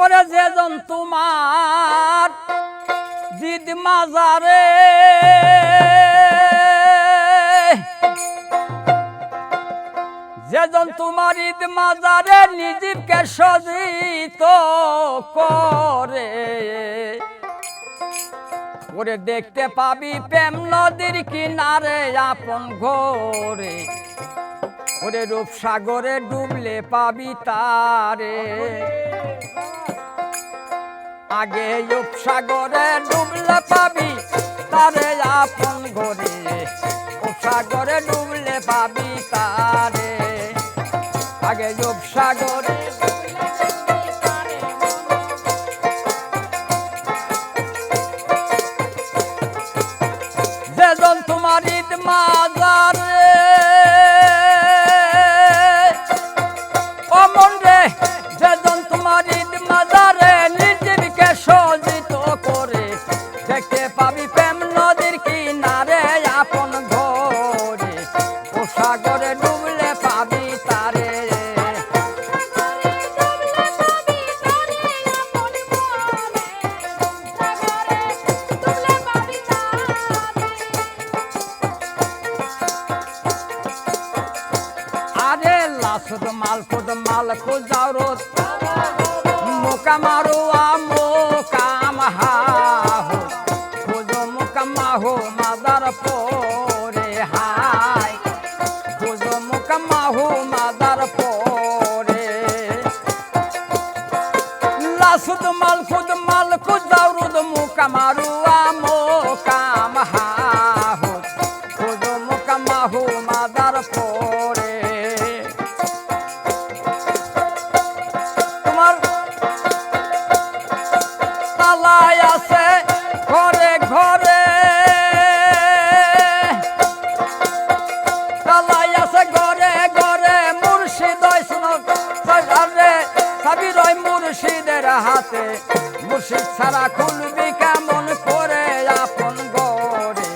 ওরে যেজন তোমার দিদ মাজারে। যেজন তোমার ঈদ মাজারে নিজীবকে সজিত করে। ওরে দেখতে পাবি প্রেম নদীর কিনারে আপন ঘরে। ওরে রূপসাগরে ডুবলে পাবি তারে। আগে রূপসাগরে ডুবলে পাবি, তারে আপন ঘরে। রূপসাগরে ডুবলে পাবি তারে। আগে রূপসাগরে যেজন তোমার ঈদ মাজারে লাসুদ মালকুদ মালকু জাউরত মোকা মারু মোকাম হাহু হাতে, মুর্শিদ ছাড়া খুলবি কেমন করে আপন গরে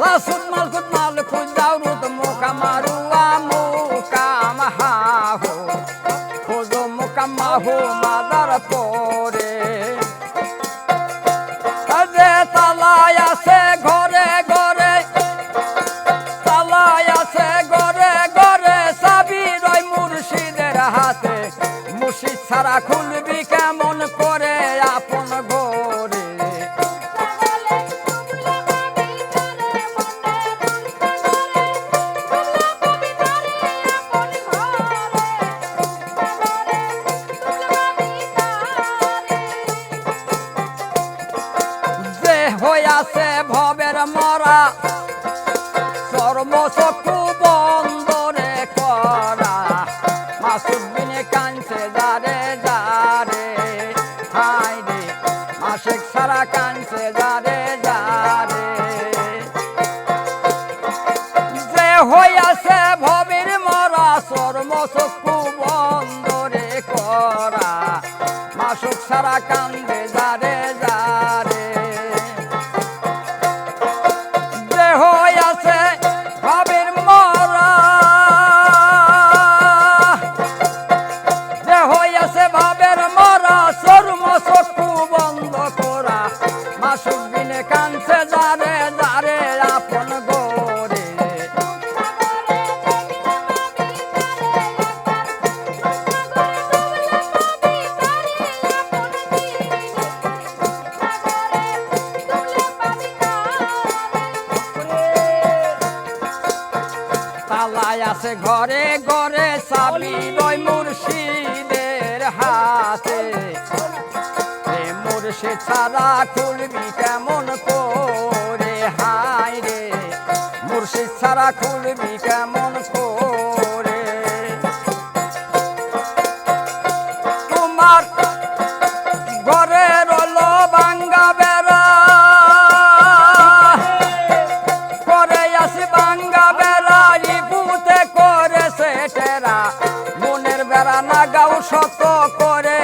লাসুদ মালকুদ মালকুদ দাউরুদ মোকা মারুয়া মোকা মাহাহো খোঁজো মোকা মাহো মাদার পরে হইয়াছে ভবের মরা। চর্মচক্ষু বন্দরে করা। মাসুদ বিনে কানছে যারে যারে। হাই রে মাসিক সারা কানছে যারে যারে। যে হইয়াছে ভবের মরা চর্মচক্ষু বন্দরে করা। মাসুক সারা কান্দে যারে মাসুক বিনে কানছে যারে যারে আপন গোরে। তালায় আছে ঘরে ঘরে চাবি রয় মুর্শিদের মুর্শিদ ছাড়া খুলবি কেমন করে? হাই রে, মুর্শিদ ছাড়া খুলবি কেমন করে? তোমার ঘরে রল বাঙ্গা বেড়া। করে আসি বাঙ্গা বেড়া ইপুতে করেছে টেরা। মনের বেড়া না গাও শত করে।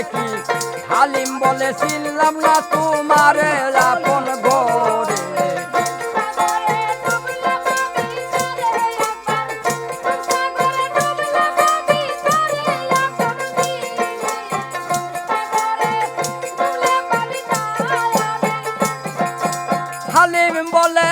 দেখি। হালিম বলে চিনলাম না তোমারে আপন ঘরে। হালিম বলে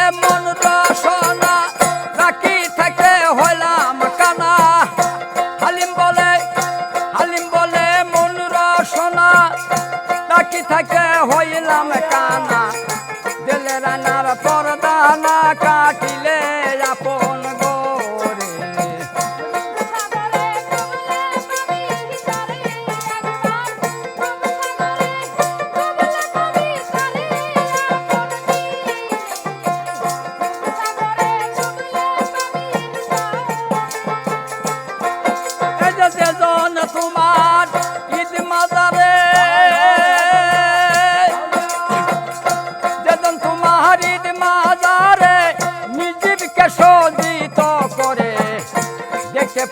I'm not a fool.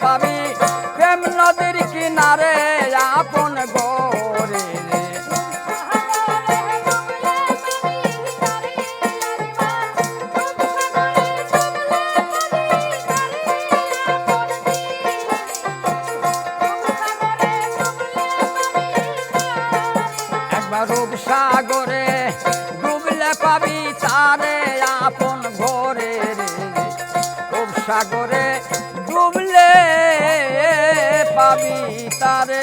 পাবি। প্রেম নদীর কিনারে আপন গোরে রূপ সাগরে ডুবলে পাবি তারে আপন ঘরে রে রূপ সাগরে পাবি তারে